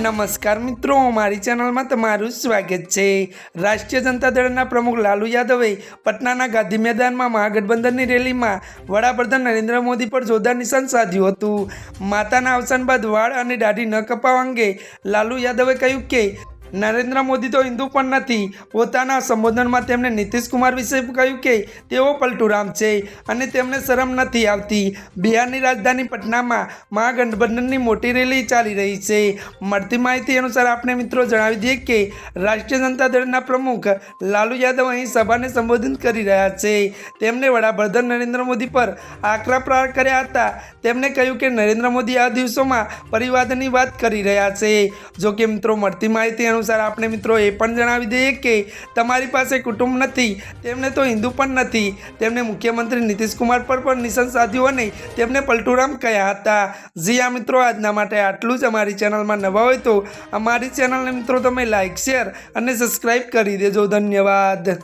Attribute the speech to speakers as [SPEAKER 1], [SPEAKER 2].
[SPEAKER 1] નમસ્કાર મિત્રો, મારી ચેનલમાં તમારું સ્વાગત છે. રાષ્ટ્રીય જનતા દળના પ્રમુખ લાલુ યાદવે પટનાના ગાંધી મેદાનમાં મહાગઠબંધનની રેલીમાં વડાપ્રધાન નરેન્દ્ર મોદી પર જોરદાર નિશાન સાધ્યું હતું. માતાના અવસાન બાદ વાળ અને દાઢી ન કપાવા અંગે લાલુ યાદવે કહ્યું કે નરેન્દ્ર મોદી તો હિન્દુ પણ નથી. પોતાના સંબોધનમાં તેમણે નીતિશ કુમાર વિશે કહ્યું કે તેઓ પલટુરામ છે અને તેમને શરમ નથી આવતી. બિહારની રાજધાની પટનામાં મહાગઠબંધનની મોટી રેલી ચાલી રહી છે. મળતી માહિતી અનુસાર આપણે મિત્રો જણાવી દઈએ કે રાષ્ટ્રીય જનતા દળના પ્રમુખ લાલુ યાદવ અહીં સભાને સંબોધિત કરી રહ્યા છે. તેમણે વડાપ્રધાન નરેન્દ્ર મોદી પર આકરા પ્રહાર કર્યા હતા. તેમણે કહ્યું કે નરેન્દ્ર મોદી આ દિવસોમાં પરિવાદની વાત કરી રહ્યા છે. જો કે મિત્રો, મળતી માહિતી અનુસાર આપણે મિત્રો એ પણ જણાવી દઈએ કે તમારી પાસે કુટુંબ નથી, તેમને તો હિન્દુ પણ નથી. તેમણે મુખ્યમંત્રી નીતિશ કુમાર પર પણ નિશાન સાધ્યું અને તેમને પલટુરામ કહ્યા હતા. જી આ મિત્રો, આજના માટે આટલું જ. અમારી ચેનલમાં નવા હોય તો અમારી ચેનલને મિત્રો તમે લાઇક શેર અને સબસ્ક્રાઈબ કરી દેજો. ધન્યવાદ.